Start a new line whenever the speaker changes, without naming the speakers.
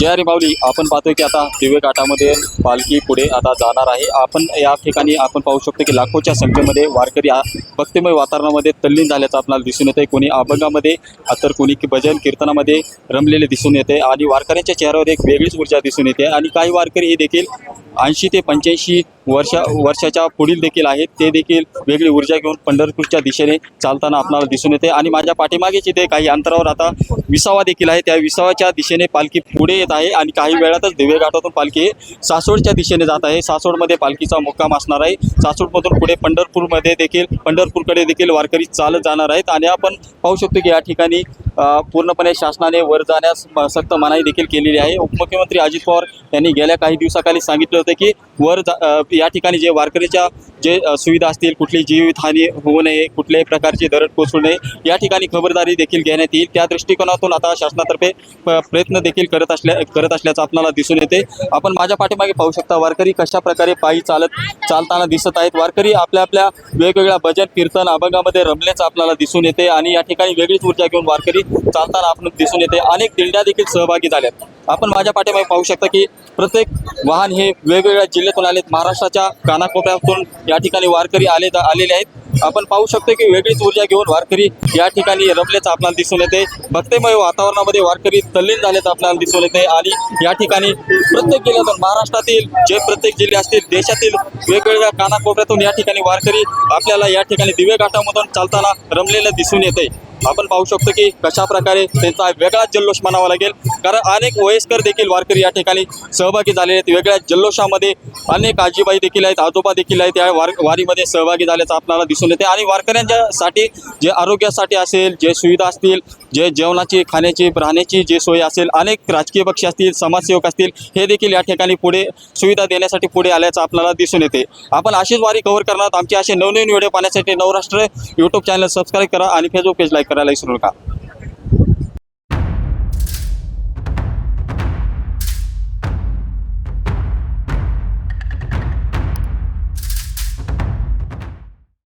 जयारी माऊली. आपण पाहतोय की आता दिव्य घाटामध्ये पालखी पुढे आता जाणार आहे. आपण या ठिकाणी आपण पाहू शकतो की लाखोच्या संख्येमध्ये वारकरी भक्तिमय वातावरणामध्ये तल्लीन झाल्याचं आपल्याला दिसून येते कोणी अभंगामध्ये तर कोणी की भजन कीर्तनामध्ये रमलेले दिसून येते आणि वारकऱ्यांच्या चेहऱ्यावर एक वेगळीच ऊर्जा दिसून येते. आणि काही वारकरी हे देखील ऐंशी ते पंच्याऐंशी वर्षा वर्षाच्या पुढील देखील आहेत. ते देखील वेगळी ऊर्जा घेऊन पंढरपूरच्या दिशेने चालताना आपल्याला दिसून येते. आणि माझ्या पाठीमागेच इथे काही अंतरावर आता विसावा देखील आहे. त्या विसावाच्या दिशेने पालखी पुढे येत आहे आणि काही वेळातच दिवेघाटातून पालखी हे सासवडच्या दिशेने जात आहे. सासवडमध्ये पालखीचा मुक्काम असणार आहे. सासवडमधून पुढे पंढरपूरमध्ये देखील पंढरपूरकडे देखील वारकरी चालत जाणार आहेत. आणि आपण पाहू शकतो की या ठिकाणी पूर्णपणे शासनाने वर जाण्यास सक्त मनाई देखील केलेली आहे. उपमुख्यमंत्री अजित पवार यांनी गेल्या काही दिवसाखाली सांगितलं होतं की वर जा या ठिकाणी जे वारकरीच्या जे सुविधा असतील कुठली जीवितहानी होऊ नये कुठल्याही प्रकारची दरड कोसळू नये या ठिकाणी खबरदारी देखील घेण्यात येईल. त्या दृष्टिकोनातून आता शासनातर्फे प- प्रयत्न देखील करत असल्या करत असल्याचं आपल्याला दिसून येते. आपण माझ्या पाठीमागे पाहू शकता वारकरी कशा प्रकारे पायी चालत चालताना दिसत आहेत. वारकरी आपल्या आपल्या वेगवेगळ्या भजन कीर्तन अभंगामध्ये रमल्याचं आपल्याला दिसून येते आणि या ठिकाणी वेगळीच ऊर्जा घेऊन वारकरी चालताना आपण दिसून येते. अनेक दिंड्या देखील सहभागी झाल्यात. आपण माझ्या पाठीमागे पाहू शकता की प्रत्येक वाहन हे वेगवेगळ्या जिल्ह्यातून आलेत. महाराष्ट्राच्या कानाकोपऱ्यातून या ठिकाणी वारकरी आले आलेले आहेत. आपण पाहू शकतो की वेगळीच ऊर्जा घेऊन वारकरी या ठिकाणी रमल्याचं आपल्याला दिसून येते. भक्तेमय वातावरणामध्ये वारकरी तल्लीन झाल्याचं आपल्याला दिसून येते. आणि या ठिकाणी प्रत्येक जिल्ह्यातून महाराष्ट्रातील जे प्रत्येक जिल्हे असतील देशातील वेगवेगळ्या कानाकोपऱ्यातून या ठिकाणी वारकरी आपल्याला या ठिकाणी दिवे घाटामधून चालताना रमलेलं दिसून येते. आपण पाहू शकतो की कशा प्रकारे त्यांचा वेगळाच जल्लोष म्हणावा लागेल. कारण अनेक वयस्कर देखील वारकरी या ठिकाणी सहभागी झाले आहेत. वेगळ्या जल्लोषामध्ये अनेक आजीबाई देखील आहेत आजोबा देखील आहेत. या वार वारीमध्ये सहभागी झाल्याचं आपल्याला दिसून येते. आणि वारकऱ्यांच्यासाठी जे आरोग्यासाठी असेल जे सुविधा असतील जे जेवणाची खाण्याची राहण्याची जे सोय असेल अनेक राजकीय पक्ष असतील समाजसेवक असतील हे देखील या ठिकाणी पुढे सुविधा देण्यासाठी पुढे आल्याचं आपल्याला दिसून येते. आपण अशीच वारी कव्हर करणार आमचे असे नवनवीन व्हिडिओ पाहण्यासाठी नवराष्ट्र यूट्यूब चॅनल सबस्क्राईब करा आणि फेसबुक पेज लाईक करायलाही सुरू का